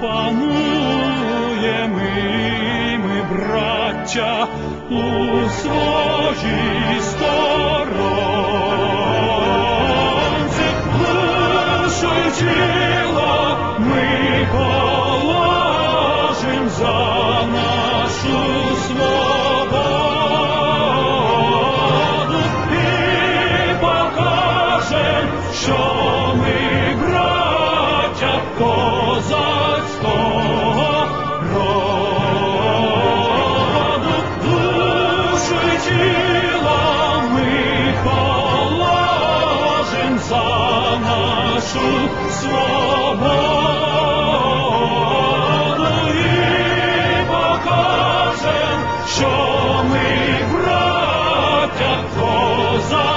Запануємо ми, браття, у своїй сторонці, душу й тіло ми душу свободу що ми браття козаки.